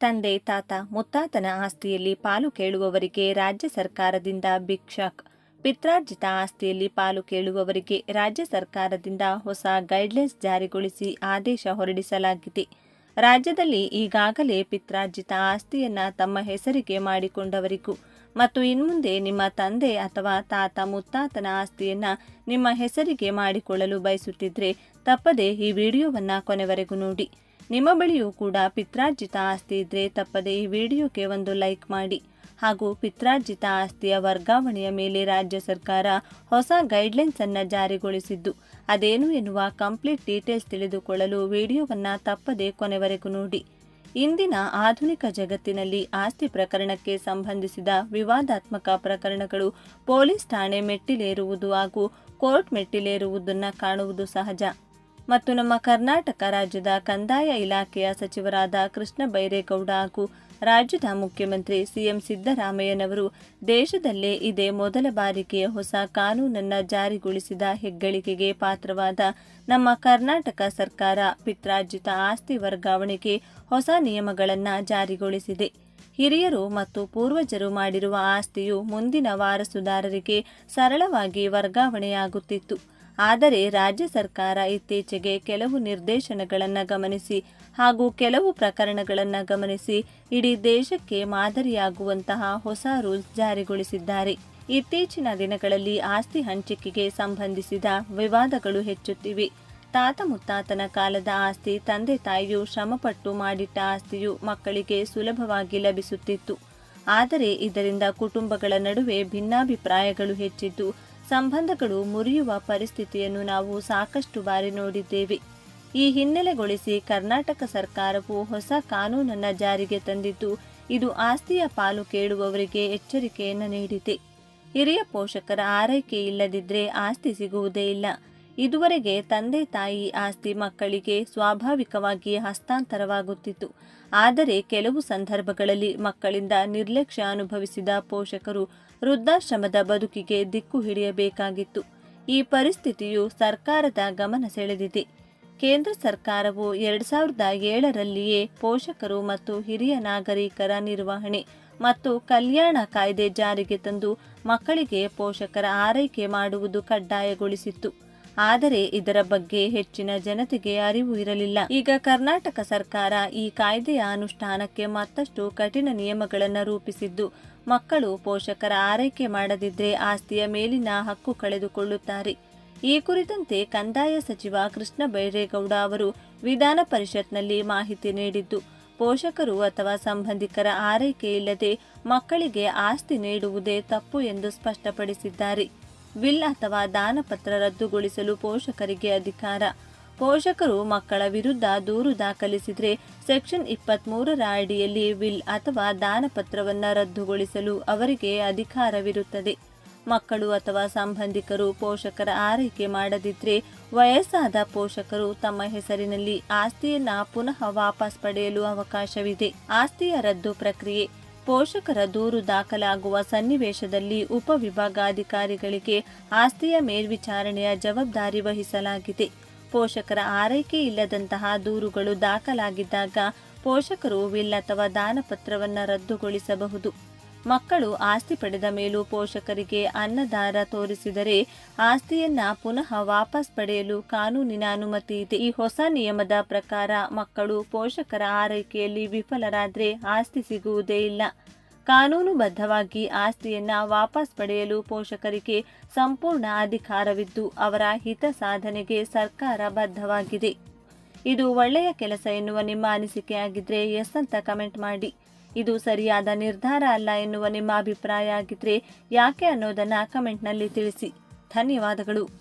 ತಂದೆ, ತಾತ, ಮುತ್ತಾತನ ಆಸ್ತಿಯಲ್ಲಿ ಪಾಲು ಕೇಳುವವರಿಗೆ ರಾಜ್ಯ ಸರ್ಕಾರದಿಂದ ಭಿಕ್ಷಾಕ್ ಪಿತ್ರಾರ್ಜಿತ ಆಸ್ತಿಯಲ್ಲಿ ಪಾಲು ಕೇಳುವವರಿಗೆ ರಾಜ್ಯ ಸರ್ಕಾರದಿಂದ ಹೊಸ ಗೈಡ್ಲೈನ್ಸ್ ಜಾರಿಗೊಳಿಸಿ ಆದೇಶ ಹೊರಡಿಸಲಾಗಿದೆ. ರಾಜ್ಯದಲ್ಲಿ ಈಗಾಗಲೇ ಪಿತ್ರಾರ್ಜಿತ ಆಸ್ತಿಯನ್ನ ತಮ್ಮ ಹೆಸರಿಗೆ ಮಾಡಿಕೊಂಡವರಿಗೂ ಮತ್ತು ಇನ್ಮುಂದೆ ನಿಮ್ಮ ತಂದೆ ಅಥವಾ ತಾತ ಮುತ್ತಾತನ ಆಸ್ತಿಯನ್ನ ನಿಮ್ಮ ಹೆಸರಿಗೆ ಮಾಡಿಕೊಳ್ಳಲು ಬಯಸುತ್ತಿದ್ದರೆ ತಪ್ಪದೆ ಈ ವಿಡಿಯೋವನ್ನ ಕೊನೆವರೆಗೂ ನೋಡಿ. ನಿಮ್ಮ ಬಳಿಯೂ ಕೂಡ ಪಿತ್ರಾರ್ಜಿತ ಆಸ್ತಿ ಇದ್ರೆ ತಪ್ಪದೆ ಈ ವಿಡಿಯೋಗೆ ಒಂದು ಲೈಕ್ ಮಾಡಿ. ಹಾಗೂ ಪಿತ್ರಾರ್ಜಿತ ಆಸ್ತಿಯ ವರ್ಗಾವಣೆಯ ಮೇಲೆ ರಾಜ್ಯ ಸರ್ಕಾರ ಹೊಸ ಗೈಡ್ಲೈನ್ಸ್ ಅನ್ನು ಜಾರಿಗೊಳಿಸಿದ್ದು. ಅದೇನು ಎನ್ನುವ ಕಂಪ್ಲೀಟ್ ಡೀಟೇಲ್ಸ್ ತಿಳಿದುಕೊಳ್ಳಲು ವಿಡಿಯೋವನ್ನ ತಪ್ಪದೆ ಕೊನೆವರೆಗೂ ನೋಡಿ. ಇಂದಿನ ಆಧುನಿಕ ಜಗತ್ತಿನಲ್ಲಿ ಆಸ್ತಿ ಪ್ರಕರಣಕ್ಕೆ ಸಂಬಂಧಿಸಿದ ವಿವಾದಾತ್ಮಕ ಪ್ರಕರಣಗಳು ಪೊಲೀಸ್ ಠಾಣೆ ಮೆಟ್ಟಿಲೇರುವುದು ಹಾಗೂ ಕೋರ್ಟ್ ಮೆಟ್ಟಿಲೇರುವುದನ್ನು ಕಾಣುವುದು ಸಹಜ. ಮತ್ತು ನಮ್ಮ ಕರ್ನಾಟಕ ರಾಜ್ಯದ ಕಂದಾಯ ಇಲಾಖೆಯ ಸಚಿವರಾದ ಕೃಷ್ಣ ಬೈರೇಗೌಡ ಹಾಗೂ ರಾಜ್ಯದ ಮುಖ್ಯಮಂತ್ರಿ ಸಿಎಂ ಸಿದ್ದರಾಮಯ್ಯನವರು ದೇಶದಲ್ಲೇ ಇದೇ ಮೊದಲ ಬಾರಿಗೆ ಹೊಸ ಕಾನೂನನ್ನು ಜಾರಿಗೊಳಿಸಿದ ಹೆಗ್ಗಳಿಕೆಗೆ ಪಾತ್ರವಾದ ನಮ್ಮ ಕರ್ನಾಟಕ ಸರ್ಕಾರ ಪಿತ್ರಾರ್ಜಿತ ಆಸ್ತಿ ವರ್ಗಾವಣೆಗೆ ಹೊಸ ನಿಯಮಗಳನ್ನು ಜಾರಿಗೊಳಿಸಿದೆ. ಹಿರಿಯರು ಮತ್ತು ಪೂರ್ವಜರು ಮಾಡಿರುವ ಆಸ್ತಿಯು ಮುಂದಿನ ವಾರಸುದಾರರಿಗೆ ಸರಳವಾಗಿ ವರ್ಗಾವಣೆಯಾಗುತ್ತಿತ್ತು. ಆದರೆ ರಾಜ್ಯ ಸರ್ಕಾರ ಇತ್ತೀಚೆಗೆ ಕೆಲವು ನಿರ್ದೇಶನಗಳನ್ನು ಗಮನಿಸಿ ಹಾಗೂ ಕೆಲವು ಪ್ರಕರಣಗಳನ್ನು ಗಮನಿಸಿ ಇಡೀ ದೇಶಕ್ಕೆ ಮಾದರಿಯಾಗುವಂತಹ ಹೊಸ ರೂಲ್ಸ್ ಜಾರಿಗೊಳಿಸಿದ್ದಾರೆ. ಇತ್ತೀಚಿನ ದಿನಗಳಲ್ಲಿ ಆಸ್ತಿ ಹಂಚಿಕೆಗೆ ಸಂಬಂಧಿಸಿದ ವಿವಾದಗಳು ಹೆಚ್ಚುತ್ತಿವೆ. ತಾತ ಮುತ್ತಾತನ ಕಾಲದ ಆಸ್ತಿ ತಂದೆ ತಾಯಿಯು ಶ್ರಮಪಟ್ಟು ಮಾಡಿಟ್ಟ ಆಸ್ತಿಯು ಮಕ್ಕಳಿಗೆ ಸುಲಭವಾಗಿ ಲಭಿಸುತ್ತಿತ್ತು. ಆದರೆ ಇದರಿಂದ ಕುಟುಂಬಗಳ ನಡುವೆ ಭಿನ್ನಾಭಿಪ್ರಾಯಗಳು ಹೆಚ್ಚಿದ್ದು ಸಂಬಂಧಗಳು ಮುರಿಯುವ ಪರಿಸ್ಥಿತಿಯನ್ನು ನಾವು ಸಾಕಷ್ಟು ಬಾರಿ ನೋಡಿದ್ದೇವೆ. ಈ ಹಿನ್ನೆಲೆಗೊಳಿಸಿ ಕರ್ನಾಟಕ ಸರ್ಕಾರವು ಹೊಸ ಕಾನೂನನ್ನು ಜಾರಿಗೆ ತಂದಿದ್ದು, ಇದು ಆಸ್ತಿಯ ಪಾಲು ಕೇಳುವವರಿಗೆ ಎಚ್ಚರಿಕೆಯನ್ನು ನೀಡಿದೆ. ಹಿರಿಯ ಪೋಷಕರ ಆರೈಕೆ ಇಲ್ಲದಿದ್ದರೆ ಆಸ್ತಿ ಸಿಗುವುದೇ ಇಲ್ಲ. ಇದುವರೆಗೆ ತಂದೆ ತಾಯಿ ಆಸ್ತಿ ಮಕ್ಕಳಿಗೆ ಸ್ವಾಭಾವಿಕವಾಗಿ ಹಸ್ತಾಂತರವಾಗುತ್ತಿತ್ತು. ಆದರೆ ಕೆಲವು ಸಂದರ್ಭಗಳಲ್ಲಿ ಮಕ್ಕಳಿಂದ ನಿರ್ಲಕ್ಷ್ಯ ಅನುಭವಿಸಿದ ಪೋಷಕರು ವೃದ್ಧಾಶ್ರಮದ ಬದುಕಿಗೆ ದಿಕ್ಕು ಹಿಡಿಯಬೇಕಾಗಿತ್ತು. ಈ ಪರಿಸ್ಥಿತಿಯು ಸರ್ಕಾರದ ಗಮನ ಸೆಳೆದಿದೆ. ಕೇಂದ್ರ ಸರ್ಕಾರವು ಎರಡ್ ಸಾವಿರದ ಏಳರಲ್ಲಿಯೇ ಪೋಷಕರು ಮತ್ತು ಹಿರಿಯ ನಾಗರಿಕರ ನಿರ್ವಹಣೆ ಮತ್ತು ಕಲ್ಯಾಣ ಕಾಯ್ದೆ ಜಾರಿಗೆ ತಂದು ಮಕ್ಕಳಿಗೆ ಪೋಷಕರ ಆರೈಕೆ ಮಾಡುವುದು ಕಡ್ಡಾಯಗೊಳಿಸಿತ್ತು. ಆದರೆ ಇದರ ಬಗ್ಗೆ ಹೆಚ್ಚಿನ ಜನತೆಗೆ ಅರಿವು ಇರಲಿಲ್ಲ. ಈಗ ಕರ್ನಾಟಕ ಸರ್ಕಾರ ಈ ಕಾಯ್ದೆಯ ಅನುಷ್ಠಾನಕ್ಕೆ ಮತ್ತಷ್ಟು ಕಠಿಣ ನಿಯಮಗಳನ್ನು ರೂಪಿಸಿದ್ದು ಮಕ್ಕಳು ಪೋಷಕರ ಆರೈಕೆ ಮಾಡದಿದ್ರೆ ಆಸ್ತಿಯ ಮೇಲಿನ ಹಕ್ಕು ಕಳೆದುಕೊಳ್ಳುತ್ತಾರೆ. ಈ ಕುರಿತಂತೆ ಕಂದಾಯ ಸಚಿವ ಕೃಷ್ಣ ಬೈರೇಗೌಡ ಅವರು ವಿಧಾನ ಪರಿಷತ್ನಲ್ಲಿ ಮಾಹಿತಿ ನೀಡಿದ್ದು, ಪೋಷಕರು ಅಥವಾ ಸಂಬಂಧಿಕರ ಆರೈಕೆ ಇಲ್ಲದೆ ಮಕ್ಕಳಿಗೆ ಆಸ್ತಿ ನೀಡುವುದೇ ತಪ್ಪು ಎಂದು ಸ್ಪಷ್ಟಪಡಿಸಿದ್ದಾರೆ. ವಿಲ್ ಅಥವಾ ದಾನಪತ್ರ ರದ್ದುಗೊಳಿಸಲು ಪೋಷಕರಿಗೆ ಅಧಿಕಾರ. ಪೋಷಕರು ಮಕ್ಕಳ ವಿರುದ್ಧ ದೂರು ದಾಖಲಿಸಿದರೆ ಸೆಕ್ಷನ್ ಇಪ್ಪತ್ಮೂರರ ಅಡಿಯಲ್ಲಿ ವಿಲ್ ಅಥವಾ ದಾನಪತ್ರವನ್ನು ರದ್ದುಗೊಳಿಸಲು ಅವರಿಗೆ ಅಧಿಕಾರವಿರುತ್ತದೆ. ಮಕ್ಕಳು ಅಥವಾ ಸಂಬಂಧಿಕರು ಪೋಷಕರ ಆರೈಕೆ ಮಾಡದಿದ್ದರೆ ವಯಸ್ಸಾದ ಪೋಷಕರು ತಮ್ಮ ಹೆಸರಿನಲ್ಲಿ ಆಸ್ತಿಯನ್ನು ಪುನಃ ವಾಪಸ್ ಪಡೆಯಲು ಅವಕಾಶವಿದೆ. ಆಸ್ತಿಯ ರದ್ದು ಪ್ರಕ್ರಿಯೆ. ಪೋಷಕರ ದೂರು ದಾಖಲಾಗುವ ಸನ್ನಿವೇಶದಲ್ಲಿ ಉಪವಿಭಾಗಾಧಿಕಾರಿಗಳಿಗೆ ಆಸ್ತಿಯ ಮೇಲ್ವಿಚಾರಣೆಯ ಜವಾಬ್ದಾರಿ ವಹಿಸಲಾಗಿದೆ. ಪೋಷಕರ ಆರೈಕೆ ಇಲ್ಲದಂತಹ ದೂರುಗಳು ದಾಖಲಾಗಿದ್ದಾಗ ಪೋಷಕರು ವಿಲ್ ಅಥವಾ ದಾನಪತ್ರವನ್ನು ರದ್ದುಗೊಳಿಸಬಹುದು. ಮಕ್ಕಳು ಆಸ್ತಿ ಪಡೆದ ಮೇಲೂ ಪೋಷಕರಿಗೆ ಅನ್ನದಾರ ತೋರಿಸಿದರೆ ಆಸ್ತಿಯನ್ನ ಪುನಃ ವಾಪಸ್ ಪಡೆಯಲು ಕಾನೂನಿನ ಅನುಮತಿ ಇದೆ. ಈ ಹೊಸ ನಿಯಮದ ಪ್ರಕಾರ ಮಕ್ಕಳು ಪೋಷಕರ ಆರೈಕೆಯಲ್ಲಿ ವಿಫಲರಾದರೆ ಆಸ್ತಿ ಸಿಗುವುದೇ ಇಲ್ಲ. ಕಾನೂನುಬದ್ಧವಾಗಿ ಆಸ್ತಿಯನ್ನ ವಾಪಸ್ ಪಡೆಯಲು ಪೋಷಕರಿಗೆ ಸಂಪೂರ್ಣ ಅಧಿಕಾರವಿದ್ದು, ಅವರ ಹಿತ ಸಾಧನೆಗೆ ಸರ್ಕಾರ ಬದ್ಧವಾಗಿದೆ. ಇದು ಒಳ್ಳೆಯ ಕೆಲಸ ಎನ್ನುವ ನಿಮ್ಮ ಅನಿಸಿಕೆಯಾಗಿದ್ರೆ ಎಸ್ ಅಂತ ಕಮೆಂಟ್ ಮಾಡಿ. ಇದು ಸರಿಯಾದ ನಿರ್ಧಾರ ಅಲ್ಲ ಎನ್ನುವ ನಿಮ್ಮ ಅಭಿಪ್ರಾಯ ಆಗಿದ್ರೆ ಯಾಕೆ ಅನ್ನೋದನ್ನ ಕಮೆಂಟ್ನಲ್ಲಿ ತಿಳಿಸಿ. ಧನ್ಯವಾದಗಳು.